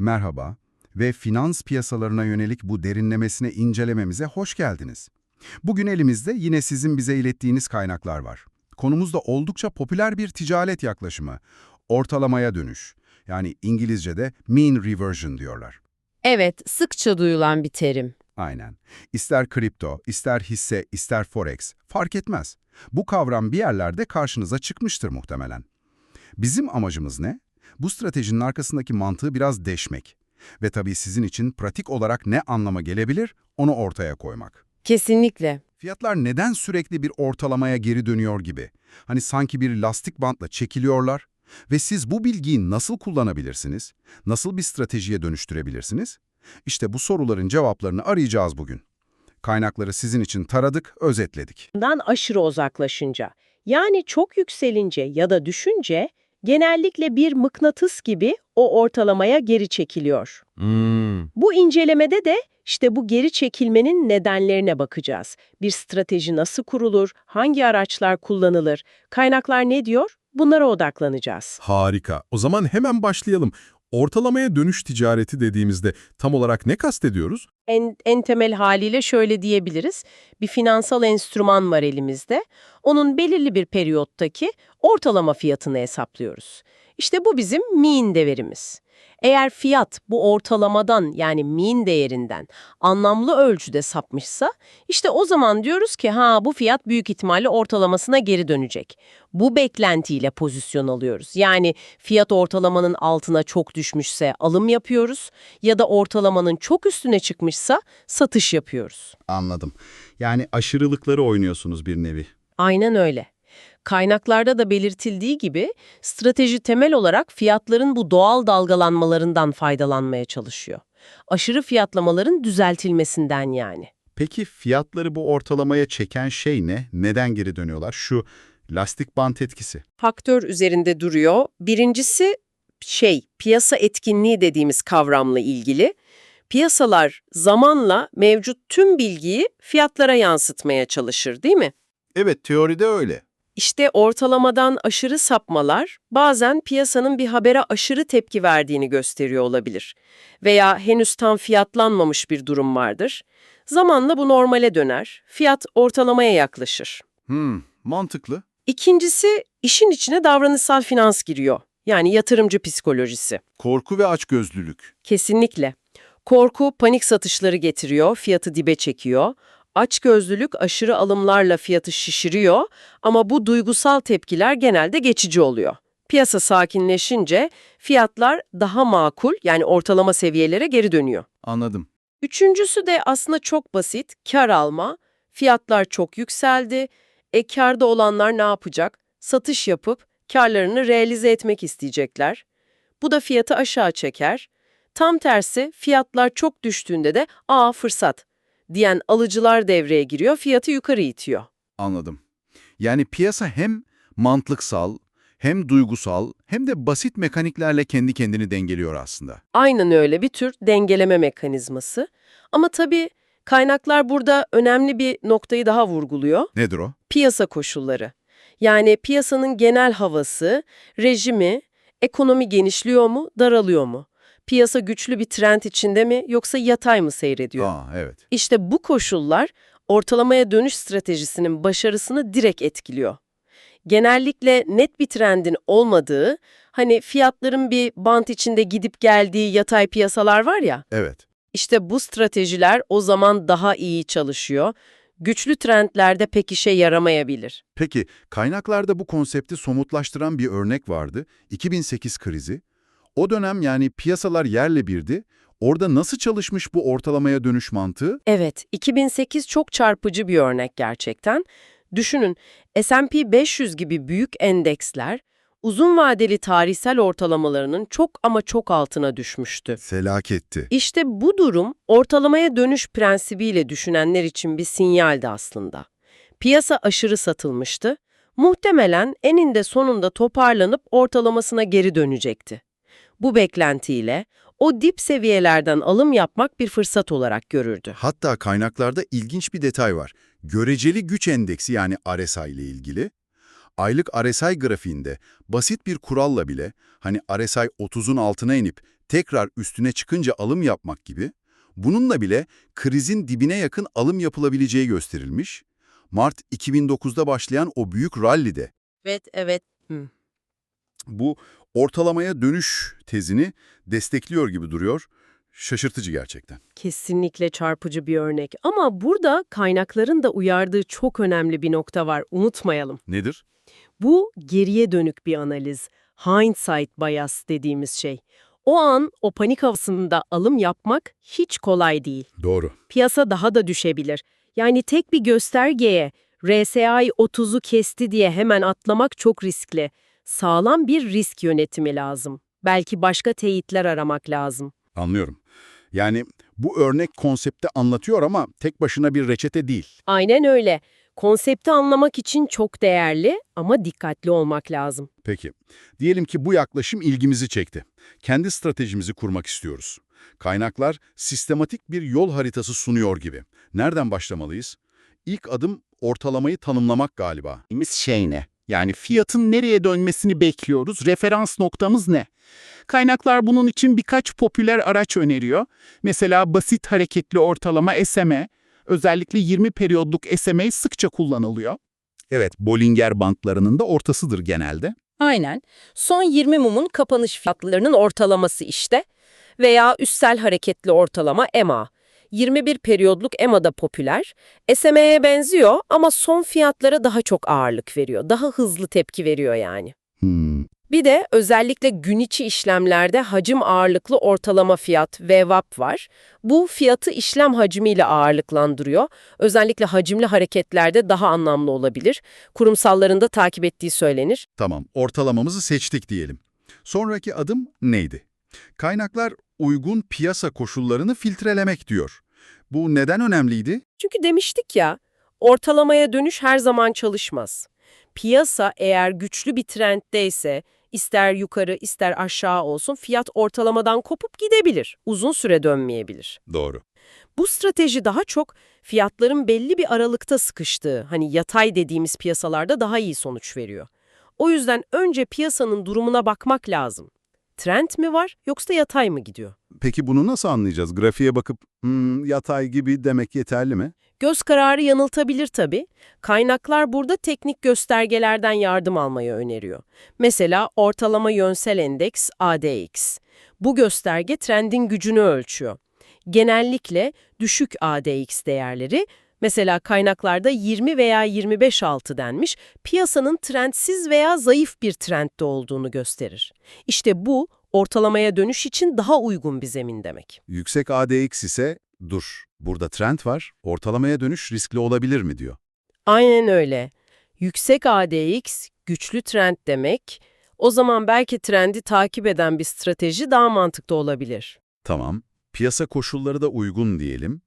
Merhaba ve finans piyasalarına yönelik bu derinlemesine incelememize hoş geldiniz. Bugün elimizde yine sizin bize ilettiğiniz kaynaklar var. Konumuzda oldukça popüler bir ticaret yaklaşımı, ortalamaya dönüş. Yani İngilizce'de mean reversion diyorlar. Evet, sıkça duyulan bir terim. Aynen. İster kripto, ister hisse, ister forex fark etmez. Bu kavram bir yerlerde karşınıza çıkmıştır muhtemelen. Bizim amacımız ne? Bu stratejinin arkasındaki mantığı biraz deşmek. Ve tabii sizin için pratik olarak ne anlama gelebilir onu ortaya koymak. Kesinlikle. Fiyatlar neden sürekli bir ortalamaya geri dönüyor gibi? Hani sanki bir lastik bantla çekiliyorlar ve siz bu bilgiyi nasıl kullanabilirsiniz? Nasıl bir stratejiye dönüştürebilirsiniz? İşte bu soruların cevaplarını arayacağız bugün. Kaynakları sizin için taradık, özetledik. dan aşırı uzaklaşınca, yani çok yükselince ya da düşünce genellikle bir mıknatıs gibi o ortalamaya geri çekiliyor. Bu incelemede de işte bu geri çekilmenin nedenlerine bakacağız. Bir strateji nasıl kurulur, hangi araçlar kullanılır, kaynaklar ne diyor? Bunlara odaklanacağız. Harika. O zaman hemen başlayalım. Ortalamaya dönüş ticareti dediğimizde tam olarak ne kastediyoruz? En, en temel haliyle şöyle diyebiliriz. Bir finansal enstrüman var elimizde. Onun belirli bir periyottaki ortalama fiyatını hesaplıyoruz. İşte bu bizim mean değerimiz. Eğer fiyat bu ortalamadan yani mean değerinden anlamlı ölçüde sapmışsa işte o zaman diyoruz ki ha bu fiyat büyük ihtimalle ortalamasına geri dönecek. Bu beklentiyle pozisyon alıyoruz. Yani fiyat ortalamanın altına çok düşmüşse alım yapıyoruz ya da ortalamanın çok üstüne çıkmışsa satış yapıyoruz. Anladım. Yani aşırılıkları oynuyorsunuz bir nevi. Aynen öyle. Kaynaklarda da belirtildiği gibi strateji temel olarak fiyatların bu doğal dalgalanmalarından faydalanmaya çalışıyor. Aşırı fiyatlamaların düzeltilmesinden yani. Peki fiyatları bu ortalamaya çeken şey ne? Neden geri dönüyorlar? Şu lastik bant etkisi. Faktör üzerinde duruyor. Birincisi şey, piyasa etkinliği dediğimiz kavramla ilgili. Piyasalar zamanla mevcut tüm bilgiyi fiyatlara yansıtmaya çalışır değil mi? Evet, teoride öyle. İşte ortalamadan aşırı sapmalar bazen piyasanın bir habere aşırı tepki verdiğini gösteriyor olabilir. Veya henüz tam fiyatlanmamış bir durum vardır. Zamanla bu normale döner, fiyat ortalamaya yaklaşır. Hmm, mantıklı. İkincisi, işin içine davranışsal finans giriyor. Yani yatırımcı psikolojisi. Korku ve açgözlülük. Kesinlikle. Korku panik satışları getiriyor, fiyatı dibe çekiyor. Açgözlülük aşırı alımlarla fiyatı şişiriyor ama bu duygusal tepkiler genelde geçici oluyor. Piyasa sakinleşince fiyatlar daha makul yani ortalama seviyelere geri dönüyor. Anladım. Üçüncüsü de aslında çok basit, kar alma. Fiyatlar çok yükseldi. E karda olanlar ne yapacak? Satış yapıp karlarını realize etmek isteyecekler. Bu da fiyatı aşağı çeker. Tam tersi fiyatlar çok düştüğünde de aa fırsat diyen alıcılar devreye giriyor, fiyatı yukarı itiyor. Anladım. Yani piyasa hem mantıksal, hem duygusal, hem de basit mekaniklerle kendi kendini dengeliyor aslında. Aynen öyle bir tür dengeleme mekanizması. Ama tabii kaynaklar burada önemli bir noktayı daha vurguluyor. Nedir o? Piyasa koşulları. Yani piyasanın genel havası, rejimi, ekonomi genişliyor mu, daralıyor mu? Piyasa güçlü bir trend içinde mi yoksa yatay mı seyrediyor? Aa, evet. İşte bu koşullar ortalamaya dönüş stratejisinin başarısını direkt etkiliyor. Genellikle net bir trendin olmadığı, hani fiyatların bir bant içinde gidip geldiği yatay piyasalar var ya, Evet. işte bu stratejiler o zaman daha iyi çalışıyor. Güçlü trendlerde pek işe yaramayabilir. Peki, kaynaklarda bu konsepti somutlaştıran bir örnek vardı. 2008 krizi. O dönem yani piyasalar yerle birdi. Orada nasıl çalışmış bu ortalamaya dönüş mantığı? Evet, 2008 çok çarpıcı bir örnek gerçekten. Düşünün, S&P 500 gibi büyük endeksler uzun vadeli tarihsel ortalamalarının çok ama çok altına düşmüştü. Felaketti. İşte bu durum ortalamaya dönüş prensibiyle düşünenler için bir sinyaldi aslında. Piyasa aşırı satılmıştı. Muhtemelen eninde sonunda toparlanıp ortalamasına geri dönecekti. Bu beklentiyle o dip seviyelerden alım yapmak bir fırsat olarak görürdü. Hatta kaynaklarda ilginç bir detay var. Göreceli güç endeksi yani RSI ile ilgili. Aylık RSI grafiğinde basit bir kuralla bile hani RSI 30'un altına inip tekrar üstüne çıkınca alım yapmak gibi, bununla bile krizin dibine yakın alım yapılabileceği gösterilmiş. Mart 2009'da başlayan o büyük rallide Evet, evet. Bu ortalamaya dönüş tezini destekliyor gibi duruyor. Şaşırtıcı gerçekten. Kesinlikle çarpıcı bir örnek. Ama burada kaynakların da uyardığı çok önemli bir nokta var. Unutmayalım. Nedir? Bu geriye dönük bir analiz. Hindsight bias dediğimiz şey. O an o panik havasında alım yapmak hiç kolay değil. Doğru. Piyasa daha da düşebilir. Yani tek bir göstergeye RSI 30'u kesti diye hemen atlamak çok riskli. Sağlam bir risk yönetimi lazım. Belki başka teyitler aramak lazım. Anlıyorum. Yani bu örnek konsepti anlatıyor ama tek başına bir reçete değil. Aynen öyle. Konsepti anlamak için çok değerli ama dikkatli olmak lazım. Peki, diyelim ki bu yaklaşım ilgimizi çekti. Kendi stratejimizi kurmak istiyoruz. Kaynaklar sistematik bir yol haritası sunuyor gibi. Nereden başlamalıyız? İlk adım ortalamayı tanımlamak galiba. şey ne? Yani fiyatın nereye dönmesini bekliyoruz, referans noktamız ne? Kaynaklar bunun için birkaç popüler araç öneriyor. Mesela basit hareketli ortalama SMA, özellikle 20 periyodluk SMA sıkça kullanılıyor. Evet, Bollinger Banklarının da ortasıdır genelde. Aynen. Son 20 mumun kapanış fiyatlarının ortalaması işte. Veya üstsel hareketli ortalama EMA. 21 periyodluk EMA da popüler. SMA'ye benziyor ama son fiyatlara daha çok ağırlık veriyor. Daha hızlı tepki veriyor yani. Hmm. Bir de özellikle gün içi işlemlerde hacim ağırlıklı ortalama fiyat VWAP var. Bu fiyatı işlem hacmiyle ağırlıklandırıyor. Özellikle hacimli hareketlerde daha anlamlı olabilir. Kurumsalların da takip ettiği söylenir. Tamam, ortalamamızı seçtik diyelim. Sonraki adım neydi? Kaynaklar uygun piyasa koşullarını filtrelemek diyor. Bu neden önemliydi? Çünkü demiştik ya, ortalamaya dönüş her zaman çalışmaz. Piyasa eğer güçlü bir trenddeyse, ister yukarı ister aşağı olsun fiyat ortalamadan kopup gidebilir. Uzun süre dönmeyebilir. Doğru. Bu strateji daha çok fiyatların belli bir aralıkta sıkıştığı, hani yatay dediğimiz piyasalarda daha iyi sonuç veriyor. O yüzden önce piyasanın durumuna bakmak lazım. Trend mi var yoksa yatay mı gidiyor? Peki bunu nasıl anlayacağız? Grafiğe bakıp "Hmm, yatay gibi demek yeterli mi? Göz kararı yanıltabilir tabii. Kaynaklar burada teknik göstergelerden yardım almayı öneriyor. Mesela ortalama yönsel endeks ADX. Bu gösterge trendin gücünü ölçüyor. Genellikle düşük ADX değerleri, mesela kaynaklarda 20 veya 25 altı denmiş, piyasanın trendsiz veya zayıf bir trendde olduğunu gösterir. İşte bu, ortalamaya dönüş için daha uygun bir zemin demek. Yüksek ADX ise dur, burada trend var, ortalamaya dönüş riskli olabilir mi diyor. Aynen öyle. Yüksek ADX, güçlü trend demek. O zaman belki trendi takip eden bir strateji daha mantıklı olabilir. Tamam, piyasa koşulları da uygun diyelim.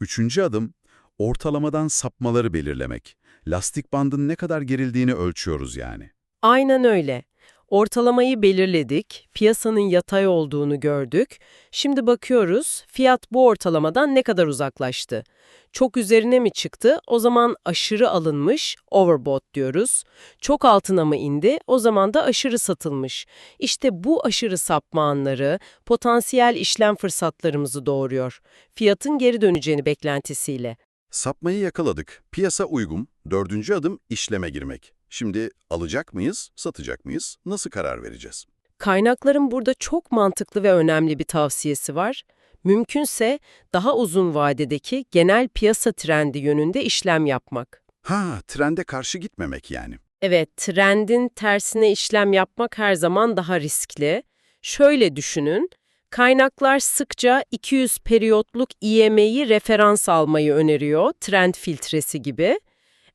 Üçüncü adım, ortalamadan sapmaları belirlemek. Lastik bandın ne kadar gerildiğini ölçüyoruz yani. Aynen öyle. Ortalamayı belirledik, piyasanın yatay olduğunu gördük. Şimdi bakıyoruz, fiyat bu ortalamadan ne kadar uzaklaştı? Çok üzerine mi çıktı? O zaman aşırı alınmış, overbought diyoruz. Çok altına mı indi? O zaman da aşırı satılmış. İşte bu aşırı sapma anları potansiyel işlem fırsatlarımızı doğuruyor. Fiyatın geri döneceğini beklentisiyle. Sapmayı yakaladık. Piyasa uygun. Dördüncü adım işleme girmek. Şimdi alacak mıyız, satacak mıyız? Nasıl karar vereceğiz? Kaynakların burada çok mantıklı ve önemli bir tavsiyesi var. Mümkünse daha uzun vadedeki genel piyasa trendi yönünde işlem yapmak. Ha, trende karşı gitmemek yani. Evet, trendin tersine işlem yapmak her zaman daha riskli. Şöyle düşünün, kaynaklar sıkça 200 periyotluk IMA'yı referans almayı öneriyor, trend filtresi gibi.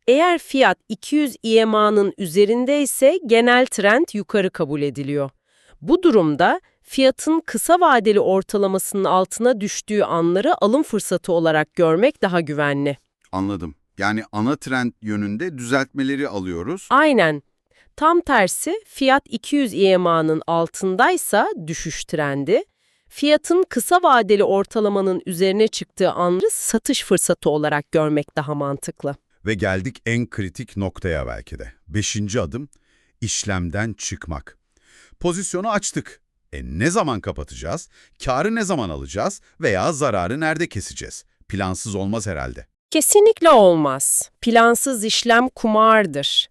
Eğer fiyat 200 IMA'nın üzerindeyse genel trend yukarı kabul ediliyor. Bu durumda fiyatın kısa vadeli ortalamasının altına düştüğü anları alım fırsatı olarak görmek daha güvenli. Anladım. Yani ana trend yönünde düzeltmeleri alıyoruz. Aynen. Tam tersi fiyat 200 EMA'nın altındaysa düşüş trendi, fiyatın kısa vadeli ortalamanın üzerine çıktığı anları satış fırsatı olarak görmek daha mantıklı. Ve geldik en kritik noktaya belki de. Beşinci adım, işlemden çıkmak. Pozisyonu açtık. E ne zaman kapatacağız? Karı ne zaman alacağız? Veya zararı nerede keseceğiz? Plansız olmaz herhalde. Kesinlikle olmaz. Plansız işlem kumardır.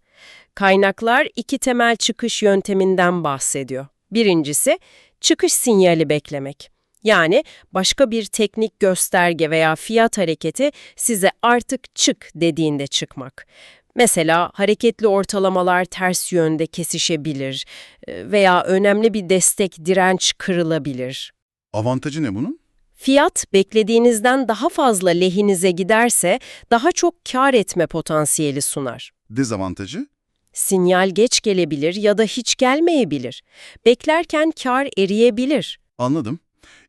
Kaynaklar iki temel çıkış yönteminden bahsediyor. Birincisi, çıkış sinyali beklemek. Yani başka bir teknik gösterge veya fiyat hareketi size artık çık dediğinde çıkmak. Mesela hareketli ortalamalar ters yönde kesişebilir e, veya önemli bir destek direnç kırılabilir. Avantajı ne bunun? Fiyat beklediğinizden daha fazla lehinize giderse daha çok kar etme potansiyeli sunar. Dezavantajı? Sinyal geç gelebilir ya da hiç gelmeyebilir. Beklerken kar eriyebilir. Anladım.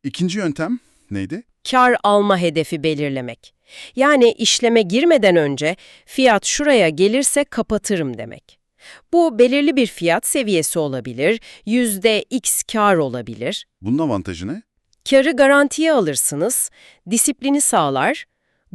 İkinci yöntem neydi? Kar alma hedefi belirlemek. Yani işleme girmeden önce fiyat şuraya gelirse kapatırım demek. Bu belirli bir fiyat seviyesi olabilir, yüzde x kar olabilir. Bunun avantajı ne? Karı garantiye alırsınız, disiplini sağlar,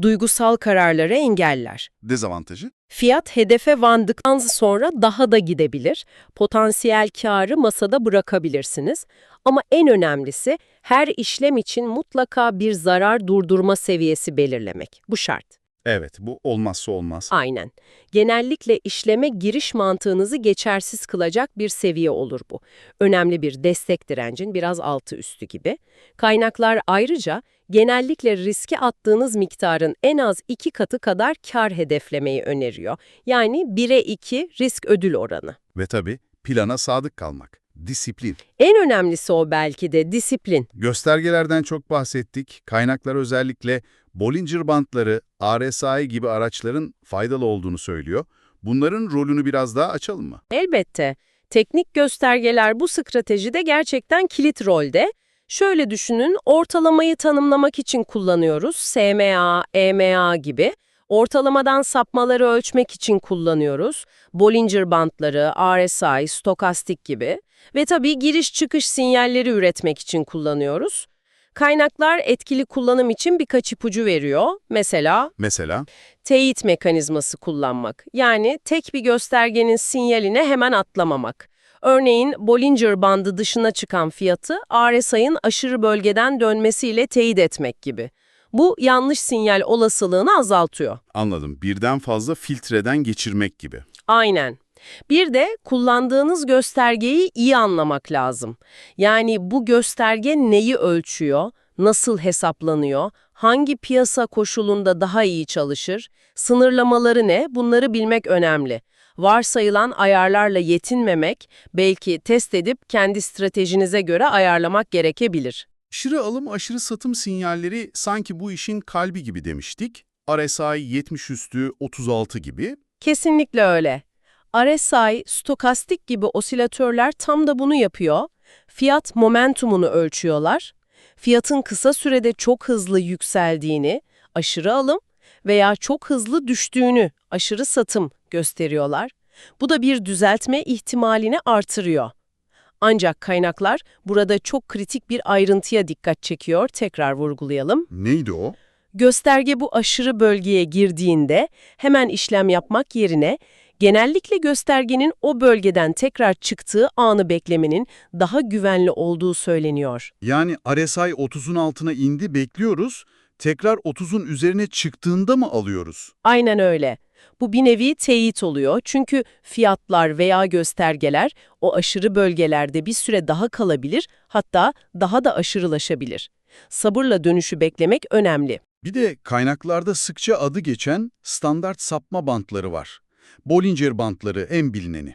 duygusal kararları engeller. Dezavantajı? Fiyat hedefe vandıktan sonra daha da gidebilir. Potansiyel karı masada bırakabilirsiniz. Ama en önemlisi her işlem için mutlaka bir zarar durdurma seviyesi belirlemek. Bu şart. Evet, bu olmazsa olmaz. Aynen. Genellikle işleme giriş mantığınızı geçersiz kılacak bir seviye olur bu. Önemli bir destek direncin biraz altı üstü gibi. Kaynaklar ayrıca genellikle riske attığınız miktarın en az iki katı kadar kar hedeflemeyi öneriyor. Yani 1'e 2 risk ödül oranı. Ve tabii plana sadık kalmak. Disiplin. En önemlisi o belki de disiplin. Göstergelerden çok bahsettik. Kaynaklar özellikle Bollinger bantları, RSI gibi araçların faydalı olduğunu söylüyor. Bunların rolünü biraz daha açalım mı? Elbette. Teknik göstergeler bu stratejide gerçekten kilit rolde. Şöyle düşünün, ortalamayı tanımlamak için kullanıyoruz. SMA, EMA gibi. Ortalamadan sapmaları ölçmek için kullanıyoruz. Bollinger bantları, RSI, stokastik gibi. Ve tabii giriş çıkış sinyalleri üretmek için kullanıyoruz. Kaynaklar etkili kullanım için birkaç ipucu veriyor. Mesela Mesela teyit mekanizması kullanmak. Yani tek bir göstergenin sinyaline hemen atlamamak. Örneğin Bollinger bandı dışına çıkan fiyatı RSI'ın aşırı bölgeden dönmesiyle teyit etmek gibi. Bu yanlış sinyal olasılığını azaltıyor. anladım. Birden fazla filtreden geçirmek gibi. Aynen. Bir de kullandığınız göstergeyi iyi anlamak lazım. Yani bu gösterge neyi ölçüyor, nasıl hesaplanıyor, hangi piyasa koşulunda daha iyi çalışır, sınırlamaları ne bunları bilmek önemli. Varsayılan ayarlarla yetinmemek, belki test edip kendi stratejinize göre ayarlamak gerekebilir. Aşırı alım, aşırı satım sinyalleri sanki bu işin kalbi gibi demiştik. RSI 70 üstü 36 gibi. Kesinlikle öyle. RSI, stokastik gibi osilatörler tam da bunu yapıyor. Fiyat momentumunu ölçüyorlar. Fiyatın kısa sürede çok hızlı yükseldiğini, aşırı alım veya çok hızlı düştüğünü, aşırı satım gösteriyorlar. Bu da bir düzeltme ihtimalini artırıyor. Ancak kaynaklar burada çok kritik bir ayrıntıya dikkat çekiyor, tekrar vurgulayalım. Neydi o? Gösterge bu aşırı bölgeye girdiğinde hemen işlem yapmak yerine genellikle göstergenin o bölgeden tekrar çıktığı anı beklemenin daha güvenli olduğu söyleniyor. Yani RSI 30'un altına indi bekliyoruz. Tekrar 30'un üzerine çıktığında mı alıyoruz? Aynen öyle. Bu bir nevi teyit oluyor çünkü fiyatlar veya göstergeler o aşırı bölgelerde bir süre daha kalabilir hatta daha da aşırılaşabilir. Sabırla dönüşü beklemek önemli. Bir de kaynaklarda sıkça adı geçen standart sapma bantları var. Bollinger bantları en bilineni.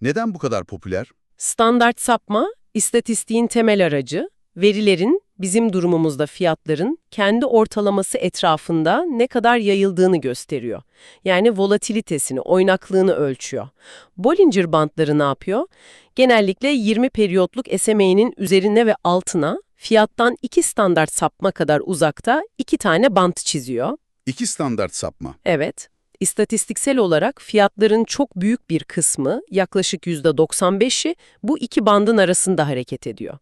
Neden bu kadar popüler? Standart sapma, istatistiğin temel aracı, verilerin, bizim durumumuzda fiyatların, kendi ortalaması etrafında ne kadar yayıldığını gösteriyor. Yani volatilitesini, oynaklığını ölçüyor. Bollinger bantları ne yapıyor? Genellikle 20 periyotluk SMA'nin üzerine ve altına, fiyattan iki standart sapma kadar uzakta iki tane bant çiziyor. İki standart sapma. Evet. İstatistiksel olarak fiyatların çok büyük bir kısmı, yaklaşık %95'i bu iki bandın arasında hareket ediyor.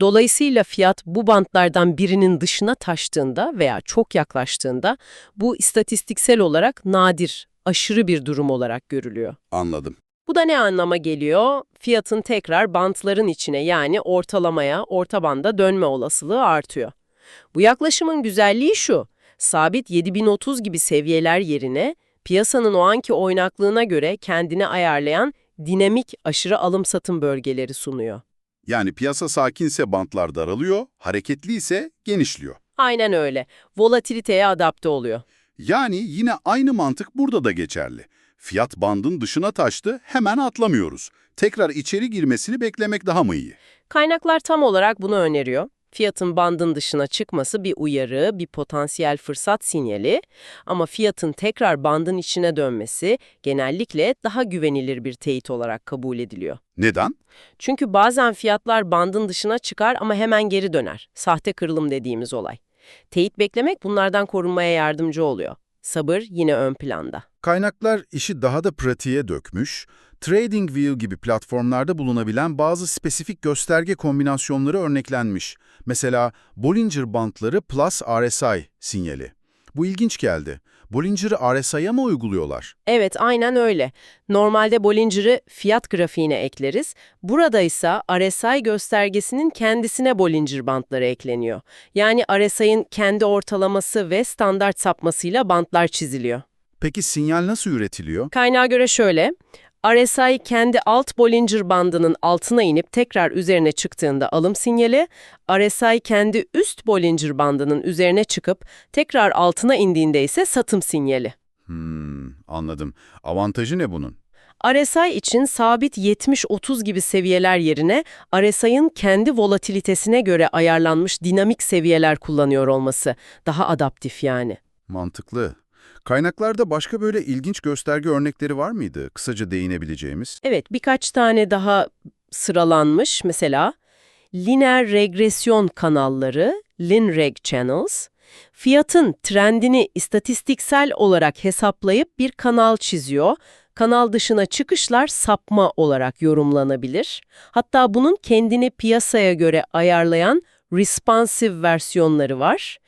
Dolayısıyla fiyat bu bantlardan birinin dışına taştığında veya çok yaklaştığında bu istatistiksel olarak nadir, aşırı bir durum olarak görülüyor. Anladım. Bu da ne anlama geliyor? Fiyatın tekrar bantların içine yani ortalamaya, orta banda dönme olasılığı artıyor. Bu yaklaşımın güzelliği şu, sabit 7030 gibi seviyeler yerine piyasanın o anki oynaklığına göre kendini ayarlayan dinamik aşırı alım-satım bölgeleri sunuyor. Yani piyasa sakinse bantlar daralıyor, hareketli ise genişliyor. Aynen öyle. Volatiliteye adapte oluyor. Yani yine aynı mantık burada da geçerli. Fiyat bandın dışına taştı, hemen atlamıyoruz. Tekrar içeri girmesini beklemek daha mı iyi? Kaynaklar tam olarak bunu öneriyor. Fiyatın bandın dışına çıkması bir uyarı, bir potansiyel fırsat sinyali ama fiyatın tekrar bandın içine dönmesi genellikle daha güvenilir bir teyit olarak kabul ediliyor. Neden? Çünkü bazen fiyatlar bandın dışına çıkar ama hemen geri döner. Sahte kırılım dediğimiz olay. Teyit beklemek bunlardan korunmaya yardımcı oluyor. Sabır yine ön planda. Kaynaklar işi daha da pratiğe dökmüş, TradingView gibi platformlarda bulunabilen bazı spesifik gösterge kombinasyonları örneklenmiş. Mesela Bollinger Bandları plus RSI sinyali. Bu ilginç geldi. Bollinger'ı RSI'ye mı uyguluyorlar? Evet, aynen öyle. Normalde Bollinger'ı fiyat grafiğine ekleriz. Burada ise RSI göstergesinin kendisine Bollinger bantları ekleniyor. Yani RSI'ın kendi ortalaması ve standart sapmasıyla bantlar çiziliyor. Peki sinyal nasıl üretiliyor? Kaynağa göre şöyle, RSI kendi alt Bollinger bandının altına inip tekrar üzerine çıktığında alım sinyali, RSI kendi üst Bollinger bandının üzerine çıkıp tekrar altına indiğinde ise satım sinyali. Hmm, anladım. Avantajı ne bunun? RSI için sabit 70-30 gibi seviyeler yerine RSI'ın kendi volatilitesine göre ayarlanmış dinamik seviyeler kullanıyor olması. Daha adaptif yani. Mantıklı. Kaynaklarda başka böyle ilginç gösterge örnekleri var mıydı? Kısaca değinebileceğimiz. Evet, birkaç tane daha sıralanmış. Mesela lineer regresyon kanalları, LinReg Channels, fiyatın trendini istatistiksel olarak hesaplayıp bir kanal çiziyor. Kanal dışına çıkışlar sapma olarak yorumlanabilir. Hatta bunun kendini piyasaya göre ayarlayan responsive versiyonları var.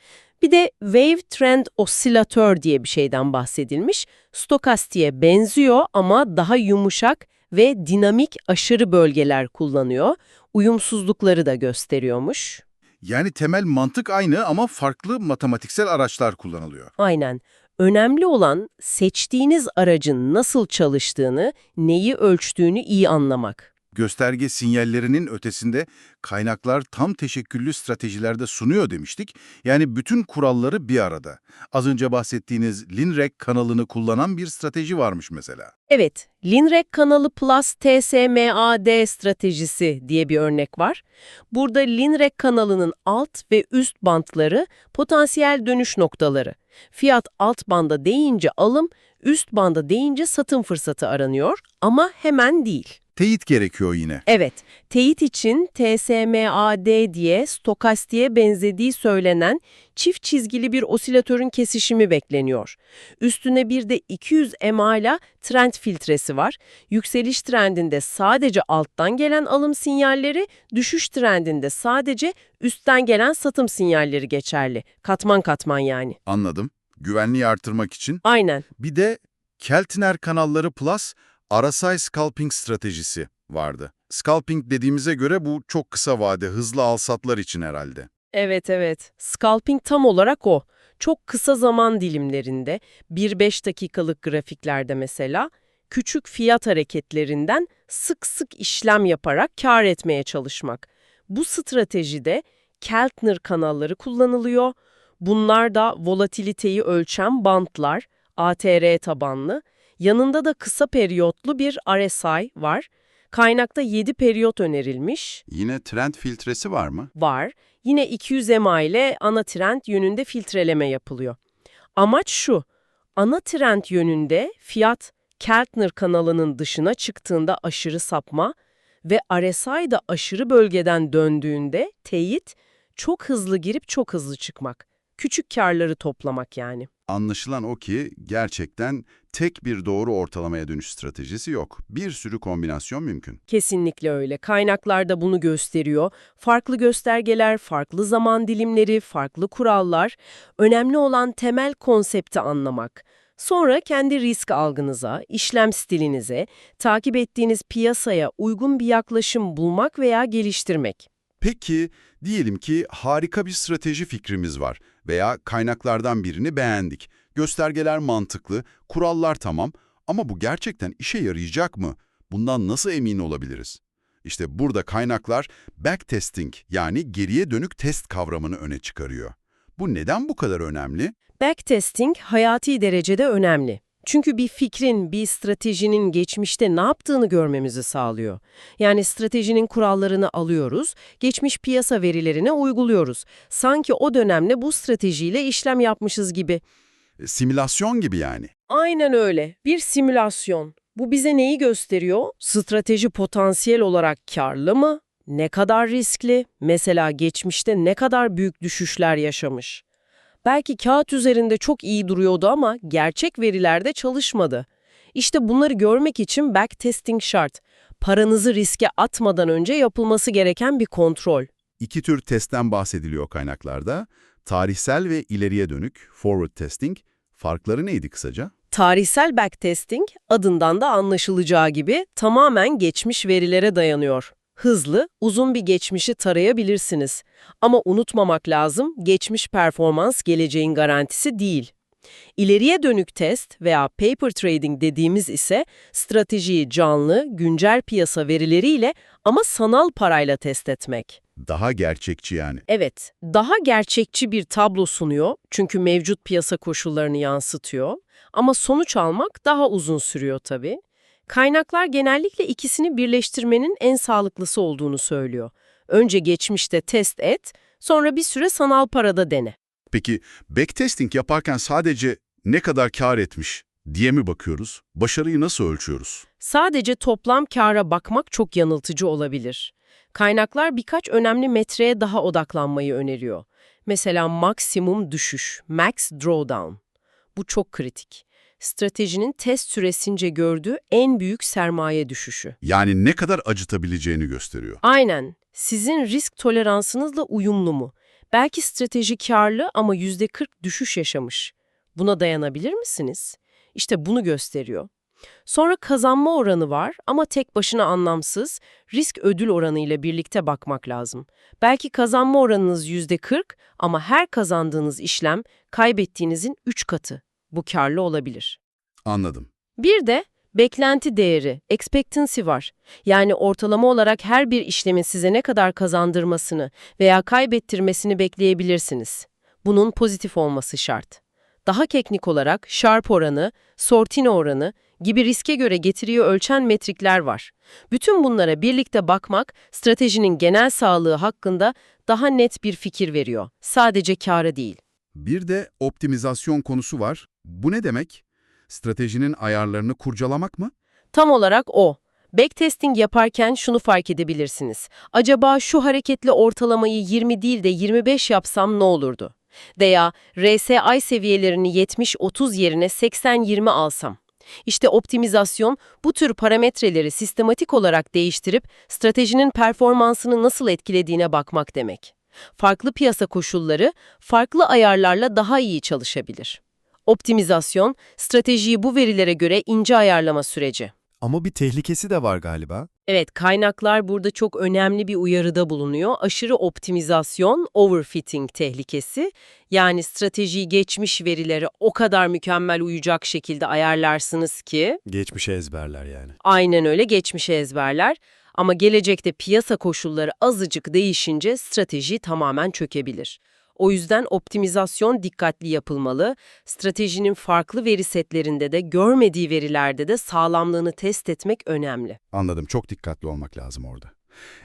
Bir de Wave Trend Oscillator diye bir şeyden bahsedilmiş. Stokastiğe benziyor ama daha yumuşak ve dinamik aşırı bölgeler kullanıyor. Uyumsuzlukları da gösteriyormuş. Yani temel mantık aynı ama farklı matematiksel araçlar kullanılıyor. Aynen. Önemli olan seçtiğiniz aracın nasıl çalıştığını, neyi ölçtüğünü iyi anlamak. Gösterge sinyallerinin ötesinde kaynaklar tam teşekküllü stratejilerde sunuyor demiştik. Yani bütün kuralları bir arada. Az önce bahsettiğiniz Linreg kanalını kullanan bir strateji varmış mesela. Evet, Linreg kanalı plus TSMAD stratejisi diye bir örnek var. Burada Linreg kanalının alt ve üst bantları potansiyel dönüş noktaları. Fiyat alt banda değince alım, üst banda değince satım fırsatı aranıyor ama hemen değil. Teyit gerekiyor yine. Evet, teyit için TSMAD diye stokastiğe benzediği söylenen çift çizgili bir osilatörün kesişimi bekleniyor. Üstüne bir de 200 EMA'la trend filtresi var. Yükseliş trendinde sadece alttan gelen alım sinyalleri, düşüş trendinde sadece üstten gelen satım sinyalleri geçerli. Katman katman yani. Anladım. Güvenliği artırmak için. Aynen. Bir de Keltner kanalları plus RSI scalping stratejisi vardı. Scalping dediğimize göre bu çok kısa vade, hızlı alsatlar için herhalde. Evet evet. Scalping tam olarak o. Çok kısa zaman dilimlerinde, 1-5 dakikalık grafiklerde mesela, küçük fiyat hareketlerinden sık sık işlem yaparak kar etmeye çalışmak. Bu stratejide Keltner kanalları kullanılıyor. Bunlar da volatiliteyi ölçen bantlar, ATR tabanlı. Yanında da kısa periyotlu bir RSI var. Kaynakta 7 periyot önerilmiş. Yine trend filtresi var mı? var. Yine 200 EMA ile ana trend yönünde filtreleme yapılıyor. Amaç şu, ana trend yönünde fiyat Keltner kanalının dışına çıktığında aşırı sapma ve RSI da aşırı bölgeden döndüğünde teyit çok hızlı girip çok hızlı çıkmak. Küçük karları toplamak yani. Anlaşılan o ki gerçekten tek bir doğru ortalamaya dönüş stratejisi yok. Bir sürü kombinasyon mümkün. Kesinlikle öyle. Kaynaklar da bunu gösteriyor. Farklı göstergeler, farklı zaman dilimleri, farklı kurallar. Önemli olan temel konsepti anlamak. Sonra kendi risk algınıza, işlem stilinize, takip ettiğiniz piyasaya uygun bir yaklaşım bulmak veya geliştirmek. Peki, diyelim ki harika bir strateji fikrimiz var veya kaynaklardan birini beğendik. Göstergeler mantıklı, kurallar tamam ama bu gerçekten işe yarayacak mı? Bundan nasıl emin olabiliriz? İşte burada kaynaklar backtesting yani geriye dönük test kavramını öne çıkarıyor. Bu neden bu kadar önemli? Backtesting hayati derecede önemli. Çünkü bir fikrin, bir stratejinin geçmişte ne yaptığını görmemizi sağlıyor. Yani stratejinin kurallarını alıyoruz, geçmiş piyasa verilerine uyguluyoruz. Sanki o dönemde bu stratejiyle işlem yapmışız gibi. E, Simülasyon gibi yani. Aynen öyle. Bir simülasyon. Bu bize neyi gösteriyor? Strateji potansiyel olarak karlı mı? Ne kadar riskli? Mesela geçmişte ne kadar büyük düşüşler yaşamış? Belki kağıt üzerinde çok iyi duruyordu ama gerçek verilerde çalışmadı. İşte bunları görmek için backtesting şart. Paranızı riske atmadan önce yapılması gereken bir kontrol. İki tür testten bahsediliyor kaynaklarda. Tarihsel ve ileriye dönük forward testing. Farkları neydi kısaca? Tarihsel backtesting adından da anlaşılacağı gibi tamamen geçmiş verilere dayanıyor. Hızlı, uzun bir geçmişi tarayabilirsiniz. Ama unutmamak lazım, geçmiş performans geleceğin garantisi değil. İleriye dönük test veya paper trading dediğimiz ise stratejiyi canlı, güncel piyasa verileriyle ama sanal parayla test etmek. Daha gerçekçi yani. Evet, daha gerçekçi bir tablo sunuyor çünkü mevcut piyasa koşullarını yansıtıyor. Ama sonuç almak daha uzun sürüyor tabii. Kaynaklar genellikle ikisini birleştirmenin en sağlıklısı olduğunu söylüyor. Önce geçmişte test et, sonra bir süre sanal parada dene. Peki backtesting yaparken sadece ne kadar kar etmiş diye mi bakıyoruz? Başarıyı nasıl ölçüyoruz? Sadece toplam kâra bakmak çok yanıltıcı olabilir. Kaynaklar birkaç önemli metreye daha odaklanmayı öneriyor. Mesela maksimum düşüş, max drawdown. Bu çok kritik. Stratejinin test süresince gördüğü en büyük sermaye düşüşü. Yani ne kadar acıtabileceğini gösteriyor. Aynen. Sizin risk toleransınızla uyumlu mu? Belki strateji karlı ama %40 düşüş yaşamış. Buna dayanabilir misiniz? İşte bunu gösteriyor. Sonra kazanma oranı var ama tek başına anlamsız, risk ödül oranı ile birlikte bakmak lazım. Belki kazanma oranınız %40 ama her kazandığınız işlem kaybettiğinizin 3 katı. Bu karlı olabilir. Anladım. Bir de beklenti değeri, expectancy var. Yani ortalama olarak her bir işlemin size ne kadar kazandırmasını veya kaybettirmesini bekleyebilirsiniz. Bunun pozitif olması şart. Daha teknik olarak Sharp oranı, Sortino oranı gibi riske göre getiriyi ölçen metrikler var. Bütün bunlara birlikte bakmak, stratejinin genel sağlığı hakkında daha net bir fikir veriyor. Sadece kâra değil. Bir de optimizasyon konusu var. Bu ne demek? Stratejinin ayarlarını kurcalamak mı? Tam olarak o. Backtesting yaparken şunu fark edebilirsiniz. Acaba şu hareketli ortalamayı 20 değil de 25 yapsam ne olurdu? Veya RSI seviyelerini 70-30 yerine 80-20 alsam? İşte optimizasyon bu tür parametreleri sistematik olarak değiştirip stratejinin performansını nasıl etkilediğine bakmak demek. Farklı piyasa koşulları farklı ayarlarla daha iyi çalışabilir. Optimizasyon, stratejiyi bu verilere göre ince ayarlama süreci. Ama bir tehlikesi de var galiba. Evet, kaynaklar burada çok önemli bir uyarıda bulunuyor. Aşırı optimizasyon, overfitting tehlikesi. Yani stratejiyi geçmiş verilere o kadar mükemmel uyacak şekilde ayarlarsınız ki, Geçmişe ezberler yani. aynen öyle geçmişe ezberler. Ama gelecekte piyasa koşulları azıcık değişince strateji tamamen çökebilir. O yüzden optimizasyon dikkatli yapılmalı, stratejinin farklı veri setlerinde de görmediği verilerde de sağlamlığını test etmek önemli. Anladım. Çok dikkatli olmak lazım orada.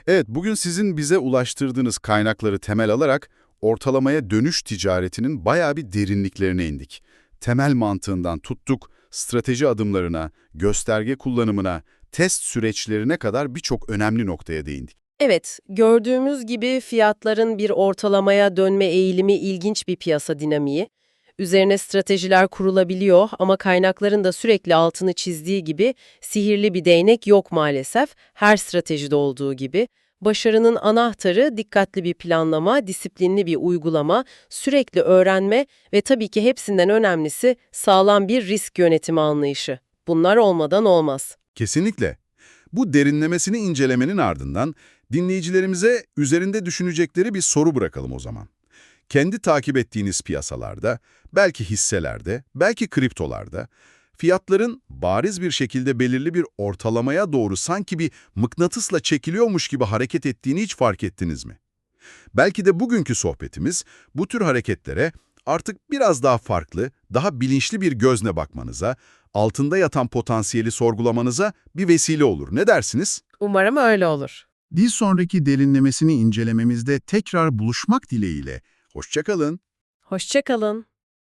Evet, bugün sizin bize ulaştırdığınız kaynakları temel alarak ortalamaya dönüş ticaretinin bayağı bir derinliklerine indik. Temel mantığından tuttuk, strateji adımlarına, gösterge kullanımına, test süreçlerine kadar birçok önemli noktaya değindik. Evet, gördüğümüz gibi fiyatların bir ortalamaya dönme eğilimi ilginç bir piyasa dinamiği. Üzerine stratejiler kurulabiliyor ama kaynakların da sürekli altını çizdiği gibi sihirli bir değnek yok maalesef. Her stratejide olduğu gibi. Başarının anahtarı dikkatli bir planlama, disiplinli bir uygulama, sürekli öğrenme ve tabii ki hepsinden önemlisi sağlam bir risk yönetimi anlayışı. Bunlar olmadan olmaz. Kesinlikle. Bu derinlemesini incelemenin ardından dinleyicilerimize üzerinde düşünecekleri bir soru bırakalım o zaman. Kendi takip ettiğiniz piyasalarda, belki hisselerde, belki kriptolarda, fiyatların bariz bir şekilde belirli bir ortalamaya doğru sanki bir mıknatısla çekiliyormuş gibi hareket ettiğini hiç fark ettiniz mi? Belki de bugünkü sohbetimiz bu tür hareketlere artık biraz daha farklı, daha bilinçli bir gözle bakmanıza, altında yatan potansiyeli sorgulamanıza bir vesile olur. Ne dersiniz? Umarım öyle olur. Bir sonraki derinlemesini incelememizde tekrar buluşmak dileğiyle. Hoşçakalın. Hoşçakalın.